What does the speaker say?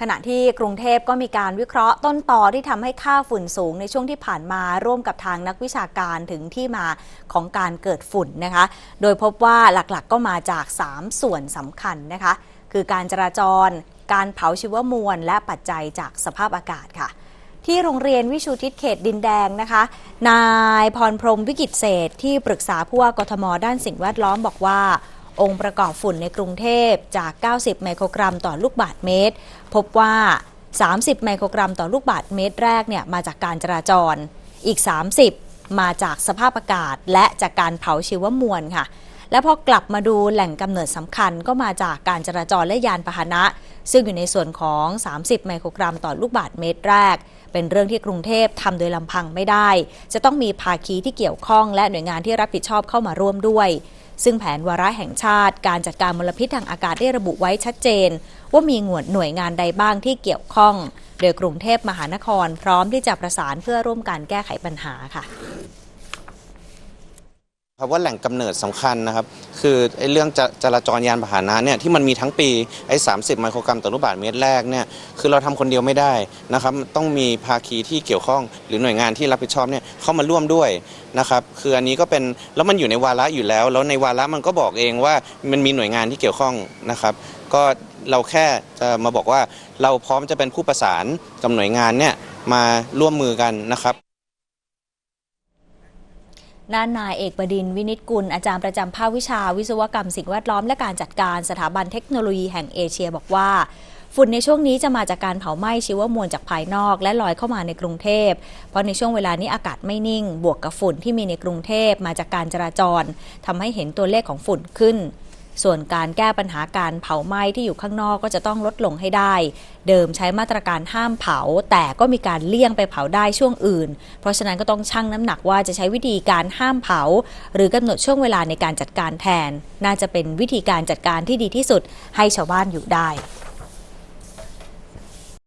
ขณะที่กรุงเทพก็มีการวิเคราะห์ต้นตอที่ทำให้ค่าฝุ่นสูงในช่วงที่ผ่านมาร่วมกับทางนักวิชาการถึงที่มาของการเกิดฝุ่นนะคะ โดยพบว่าหลักๆก็มาจาก 3 ส่วนสำคัญนะคะ คือการจราจร การเผาชีวมวล และปัจจัยจากสภาพอากาศค่ะ ที่โรงเรียนวิชูทิศเขตดินแดงนะคะ นายพรพรมวิกิตเศษที่ปรึกษาผู้ว่ากทมด้านสิ่งแวดล้อมบอกว่า องค์ประกอบฝุ่นในกรุงเทพจาก 90 ไมโครกรัมต่อลูกบาศก์เมตร พบว่า 30 ไมโครกรัมต่อลูกบาศก์เมตรแรกเนี่ยมาจากการจราจร อีก 30 มาจากสภาพอากาศ และจากการเผาชีวมวลค่ะ และพอกลับมาดูแหล่งกำเนิดสำคัญก็มาจากการจราจรและยานพาหนะ ซึ่งอยู่ในส่วนของ 30 ไมโครกรัมต่อลูกบาศก์เมตรแรกเป็นเรื่องที่กรุงเทพทำโดยลำพังไม่ได้ จะต้องมีภาคีที่เกี่ยวข้องและหน่วยงานที่รับผิดชอบเข้ามาร่วมด้วย ซึ่งแผนวาระแห่งชาติการจัดการมลพิษทางอากาศได้ระบุไว้ชัดเจน ว่ามีหน่วยหน่วยงานใดบ้างที่เกี่ยวข้อง โดยกรุงเทพมหานครพร้อมที่จะประสานเพื่อร่วมการแก้ไขปัญหาค่ะ ครับว่าแหล่งกำเนิดสำคัญนะครับ คือไอ้เรื่องจจราจรยานพาหนะเนี่ยที่มันมีทั้งปีไอ้30ไมโครกรัมต่อลูกบาศก์เมตรแรกเนี่ยคือเราทำคนเดียวไม่ได้นะครับต้องมีภาคีที่เกี่ยวข้อง หรือหน่วยงานที่รับผิดชอบเนี่ยเข้ามาร่วมด้วยนะครับคืออันนี้ก็เป็นแล้วมันอยู่ในวาระอยู่แล้ว แล้วในวาระมันก็บอกเองว่ามันมีหน่วยงานที่เกี่ยวข้องนะครับ ก็เราแค่จะมาบอกว่าเราพร้อมจะเป็นผู้ประสานกับหน่วยงานเนี่ยมาร่วมมือกันนะครับ ด้านนายเอกบดินวินิตกุล อาจารย์ประจำภาควิชาวิศวกรรมสิ่งแวดล้อมและการจัดการสถาบันเทคโนโลยีแห่งเอเชียบอกว่าฝุ่นในช่วงนี้จะมาจากการเผาไหม้ชีวมวลจากภายนอกและลอยเข้ามาในกรุงเทพ เพราะในช่วงเวลานี้อากาศไม่นิ่ง บวกกับฝุ่นที่มีในกรุงเทพมาจากการจราจรทำให้เห็นตัวเลขของฝุ่นขึ้น ส่วนการแก้ปัญหาการเผาไหม้ที่อยู่ข้างนอกก็จะต้องลดลงให้ได้ เดิมใช้มาตรการห้ามเผา แต่ก็มีการเลี่ยงไปเผาได้ช่วงอื่น เพราะฉะนั้นก็ต้องชั่งน้ำหนักว่าจะใช้วิธีการห้ามเผา หรือกำหนดช่วงเวลาในการจัดการแทน น่าจะเป็นวิธีการจัดการที่ดีที่สุดให้ชาวบ้านอยู่ได้